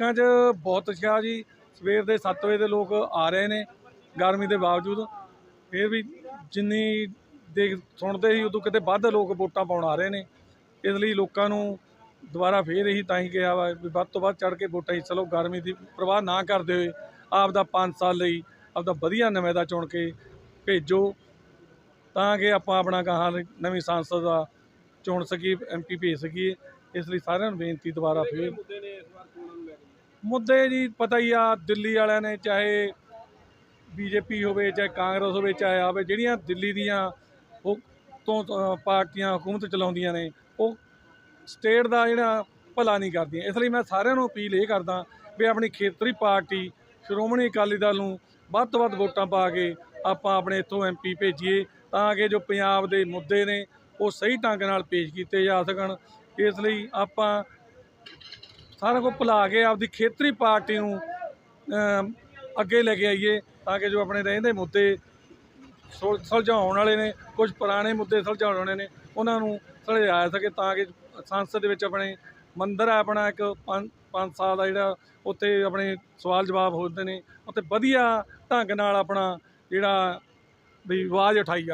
ਲੋਕਾਂ 'ਚ ਬਹੁਤ ਉਤਸ਼ਾਹ ਜੀ। ਸਵੇਰ ਦੇ 7 ਵਜੇ ਦੇ ਲੋਕ ਆ ਰਹੇ ਨੇ ਗਰਮੀ ਦੇ ਬਾਵਜੂਦ। ਫਿਰ ਵੀ ਜਿੰਨੀ ਦੇਖ ਸੁਣਦੇ ਸੀ ਉਦੋਂ ਕਿਤੇ ਵੱਧ ਲੋਕ ਵੋਟਾਂ ਪਾਉਣ ਆ ਰਹੇ ਨੇ। ਇਸ ਲਈ ਲੋਕਾਂ ਨੂੰ ਦੁਬਾਰਾ ਫੇਰ ਇਹੀ ਤਾਂ ਹੀ ਕਿਹਾ ਵਾ ਵੀ ਵੱਧ ਤੋਂ ਵੱਧ ਚੜ ਕੇ ਵੋਟਾਂ ਹਿੱਸਾ ਲਓ ਗਰਮੀ ਦੀ ਪ੍ਰਵਾਹ ਨਾ ਕਰਦੇ ਹੋਏ ਆਪ ਦਾ 5 ਸਾਲ ਲਈ ਆਪ ਦਾ ਵਧੀਆ ਨੁਮਾਇੰਦਾ ਚੁਣ ਕੇ ਭੇਜੋ ਤਾਂ ਕਿ ਆਪਾਂ ਆਪਣਾ ਗਾਹਾਂ ਨਵੀਂ ਸੰਸਦ ਦਾ ਚੁਣ ਸਕੀਏ ਐਮਪੀ ਭੇਜ ਸਕੀਏ। ਇਸ ਲਈ ਸਾਰਿਆਂ ਨੂੰ ਬੇਨਤੀ ਦੁਬਾਰਾ ਫੇਰ ਮੁੱਦੇ ਨੇ ਇਸ ਵਾਰ ਚੋਣਾਂ ਨੂੰ ਲੈ ਕੇ ਮੁੱਦੇ ਜੀ ਪਤਾ ਹੀ ਆ, ਦਿੱਲੀ ਵਾਲਿਆਂ ਨੇ ਚਾਹੇ ਬੀਜੇਪੀ ਹੋਵੇ, ਚਾਹੇ ਕਾਂਗਰਸ ਹੋਵੇ, ਚਾਹੇ ਆਵੇ ਜਿਹੜੀਆਂ ਦਿੱਲੀ ਦੀਆਂ ਉਹ ਤੋਂ ਪਾਰਟੀਆਂ ਹਕੂਮਤ ਚਲਾਉਂਦੀਆਂ ਨੇ, ਉਹ ਸਟੇਟ ਦਾ ਜਿਹੜਾ ਭਲਾ ਨਹੀਂ ਕਰਦੀਆਂ। ਇਸ ਲਈ ਮੈਂ ਸਾਰਿਆਂ ਨੂੰ ਅਪੀਲ ਇਹ ਕਰਦਾ ਵੀ ਆਪਣੀ ਖੇਤਰੀ ਪਾਰਟੀ, ਸ਼੍ਰੋਮਣੀ ਅਕਾਲੀ ਦਲ ਨੂੰ ਵੱਧ ਤੋਂ ਵੱਧ ਵੋਟਾਂ ਪਾ ਕੇ ਆਪਾਂ ਆਪਣੇ ਇੱਥੋਂ ਐਮਪੀ ਭੇਜੀਏ, ਤਾਂ ਕਿ ਜੋ ਪੰਜਾਬ ਦੇ ਮੁੱਦੇ ਨੇ ਉਹ ਸਹੀ ਢੰਗ ਨਾਲ ਪੇਸ਼ ਕੀਤੇ ਜਾ ਸਕਣ। ਇਸ ਲਈ ਆਪਾਂ ਸਾਰਾ ਕੁਝ ਭੁਲਾ ਕੇ ਆਪਦੀ ਖੇਤਰੀ ਪਾਰਟੀ ਨੂੰ ਅੱਗੇ ਲੈ ਕੇ ਆਈਏ ਤਾਂ ਕਿ ਜੋ ਆਪਣੇ ਰਹਿੰਦੇ ਮੁੱਦੇ ਸੁਲ- ਸੁਲਝਾਉਣ ਵਾਲੇ ਨੇ, ਕੁਝ ਪੁਰਾਣੇ ਮੁੱਦੇ ਸੁਲਝਾਉਣ ਵਾਲੇ ਨੇ, ਉਹਨਾਂ ਨੂੰ ਸੁਲਝਾਇਆ ਸਕੇ ਤਾਂ ਕਿ ਸੰਸਦ ਦੇ ਵਿੱਚ ਆਪਣੇ ਮੰਦਰ ਹੈ ਆਪਣਾ ਇੱਕ ਪੰਜ ਪੰਜ ਸਾਲ ਦਾ ਜਿਹੜਾ ਉੱਥੇ ਆਪਣੇ ਸਵਾਲ ਜਵਾਬ ਹੁੰਦੇ ਨੇ, ਉੱਥੇ ਵਧੀਆ ਢੰਗ ਨਾਲ ਆਪਣਾ ਜਿਹੜਾ ਵੀ ਆਵਾਜ਼ ਉਠਾਈ ਜਾ